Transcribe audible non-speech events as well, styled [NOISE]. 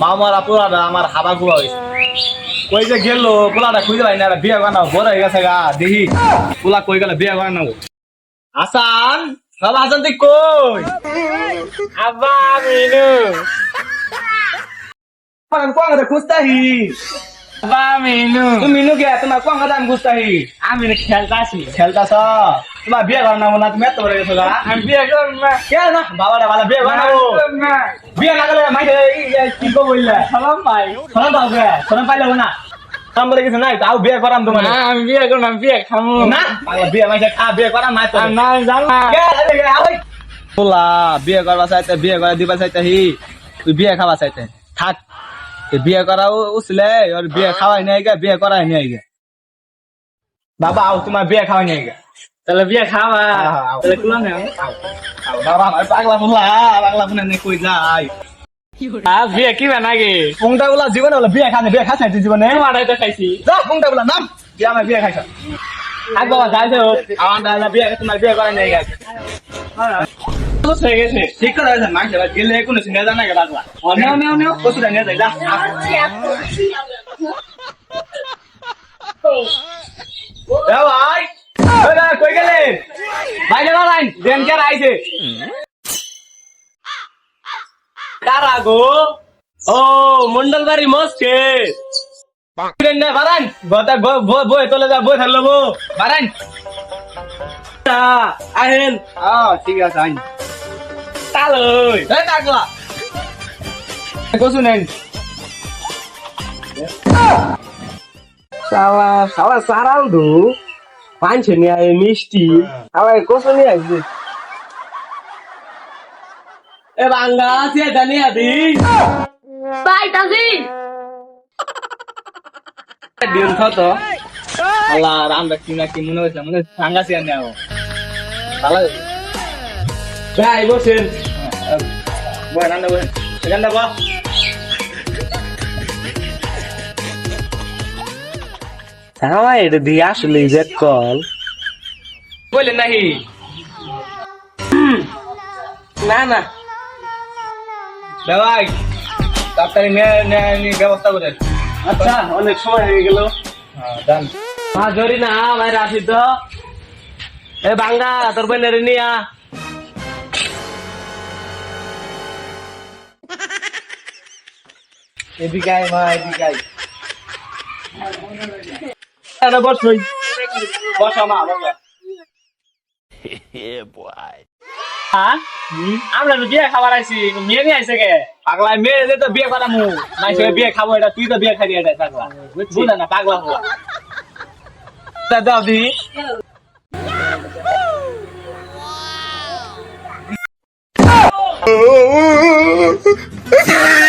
মামারা পোলাটা আমার হাবা গুয়া হয়েছে। কই যে গেল পোলাটা খুঁজে পাই না বিয়ে বানাও বড় হয়ে গেছে গা দেখি। পোলা কই গেলে বিয়ে বানাবো আসান সব আসান তুই কই? আব্বা মিনু। আমি কোন কথা খুঁজতাহি? আব্বা মিনু। তুমি মিনু গে তোমার কোন কথা আমি খুঁজতাহি? আমি খেলতাছি। খেলতাছ? তোমার বিয়ে বানাবো না তুমি এত বড় গেছো আমি বিয়ে করব না। কে না? বাবাটা ভালো বিয়ে না বিয়ে না। করলে মাইকে কি কো বললে? সালাম ভাই। শোনা পাও গে শোনা পাইলে না। কাম বলে কিছু নাই তাও বিয়ে করাম তোমার। না আমি বিয়ে করব না বিয়ে খামু। না? পাগলা বিয়ে মাইছে খা বিয়ে করাম নাই তো না জানা তোলা বিয়ে করবা চাইতে বিয়ে করে দিবা চাইতে হি। তুই বিয়ে খাবা চাইতে। থাক। বিয়ে করা উসলে আর বিয়ে খাওয়াই নাই গে বিয়ে করাই নাই গে। বাবা আও তোমার বিয়ে খাওয়াই নাই গে। তাহলে বিয়ে আও। তাহলে কুলা না আও, বাবা আমার পাগলা ফুলা পাগলা ফুলা নে কই যাই আ বিয়ে কি বানাগে কোনটা বলা জীবনে বলে বিয়ে খানে বিয়ে নাই তুই জীবনে তোমার তো খাইছি যা কোনটা বলা নাম বিয়ে আমার বিয়ে খাইছ থাক বাবা যাইছে আমার দাদা বিয়ে তোমার বিয়ে করাই নাই গেছে ঠিক করে মাইছে গেলে কোনো সিনে জানা গে পাগলা অনেও নেও নেও কসুরা নিয়ে যাই যা এ ভাই ওই দাদা কই গেলে ভাই কে আইছে। কারা গো ও মন্ডল বাড়ি মস্কে বারান বই তোলে যা বই থাকল গো। বারান আহেন। আ ঠিক আছে আইন তালই এই টাকলা কসু নেন। শালা শালা সারাল দু। পাঁচশো নিয়ে, মিষ্টি। আবার কত নিয়ে আসবে। এ বাংলা আছে জানি আদি পাইতাছি দিন কত আল্লাহ রাম রাখছি না কি মনে হয়েছে? মনে হচ্ছে সাঙ্গাসি আর নেও ভালো ভাই বসেন। বই রান্না বই এখানটা বা আমার এটা দিয়ে আসলে যে কল বললেন নাহি না না। ভাই তাড়াতাড়ি নিয়ে নিয়ে নিয়ে ব্যবস্থা করেন আচ্ছা অনেক সময় হয়ে গেল। হ্যাঁ ডান। মা ধরি না ভাই রাশি তো। এ বাঙ্গা তোর বোনের নিয়া। এদিকে আয় মা এদিকে আয়। বসই বসা মা বসা। হ্যাঁ [LAUGHS] আমরা তো বিয়ে খাবার আইছি মেয়ে নিয়ে আইছে কে? পাগলা মেয়ে যে তো বিয়ে করামু নাই সে বিয়ে খাব এটা তুই তো বিয়ে খাবি এটা পাগলা। বুঝলে না পাগলা হওয়া। দাও দি। Oh, [LAUGHS]